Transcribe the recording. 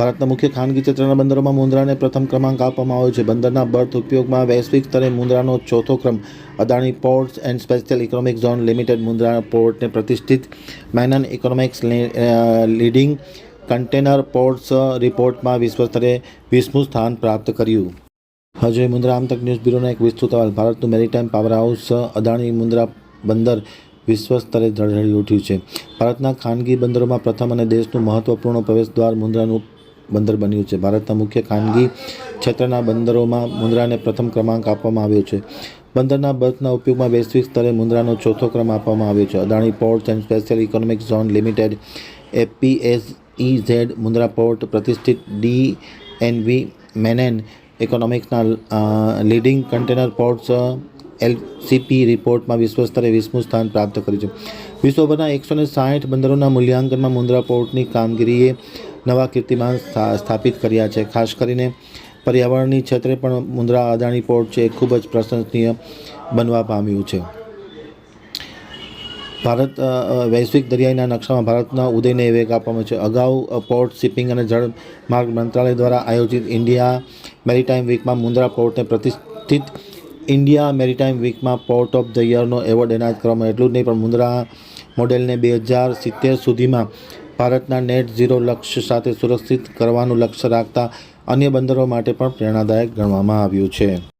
ભારતના મુખ્ય ખાનગી ક્ષેત્રના બંદરોમાં મુન્દ્રાને પ્રથમ ક્રમાંક આપવામાં આવ્યો છે. બંદરના બર્થ ઉપયોગમાં વૈશ્વિક સ્તરે મુન્દ્રાનો ચોથો ક્રમ, Adani ports and special economic zone limited Mundra પોર્ટને પ્રતિષ્ઠિત. Menon economics leading container ports રિપોર્ટમાં વિશ્વ સ્તરે વીસમું સ્થાન પ્રાપ્ત કર્યું. હજુ મુન્દ્રા આમતક ન્યૂઝ બ્યુરોનો એક વિસ્તૃત અહેવાલ. ભારતનું maritime power house, Adani Mundra બંદર વિશ્વ સ્તરે ઉઠ્યું છે. ભારતના ખાનગી બંદરોમાં પ્રથમ અને દેશનું મહત્વપૂર્ણ પ્રવેશદ્વાર મુન્દ્રાનું બંદર બન્યું છે. ભારતના મુખ્ય ખાનગી ક્ષેત્રના બંદરોમાં મુન્દ્રાને પ્રથમ ક્રમાંક આપવામાં આવ્યો છે. બંદરના બર્થના ઉપયોગમાં વૈશ્વિક સ્તરે મુન્દ્રાનો ચોથો ક્રમ આપવામાં આવ્યો છે. Adani ports and special economic zone limited, APSEZ, Mundra port પ્રતિષ્ઠિત ડી એન વી મેનેન ઇકોનોમિક્સના લીડિંગ કન્ટેનર પોર્ટ્સ, એલસીપી રિપોર્ટમાં વિશ્વ સ્તરે વીસમું સ્થાન પ્રાપ્ત કર્યું છે. વિશ્વભરના એકસો ને સાઠ બંદરોના મૂલ્યાંકનમાં મુન્દ્રા પોર્ટની કામગીરીએ નવા કીર્તિમાન સ્થાપિત કર્યા છે. ખાસ કરીને પર્યાવરણની ક્ષેત્રે પણ મુન્દ્રા અદાણી પોર્ટ છે ખૂબ જ પ્રશંસનીય બનવા પામ્યું છે. ભારત વૈશ્વિક દરિયાઈના નકશામાં ભારતના ઉદયને વેગ આપવામાં છે. અગાઉ પોર્ટ શિપિંગ અને જળમાર્ગ મંત્રાલય દ્વારા આયોજિત ઇન્ડિયા મેરીટાઈમ વીકમાં મુન્દ્રા પોર્ટને પ્રતિષ્ઠિત ઇન્ડિયા મેરીટાઈમ વીકમાં પોર્ટ ઓફ ધ યરનો એવોર્ડ એનાયત કરવામાં. એટલું જ નહીં, પણ મુન્દ્રા મોડેલને બે હજાર સિત્તેર સુધીમાં ભારતના નેટ ઝીરો લક્ષ્ય સાથે સુરક્ષિત કરવાનું લક્ષ્ય રાખતા અન્ય બંદરો માટે પણ પ્રેરણાદાયક ગણવામાં આવ્યું છે.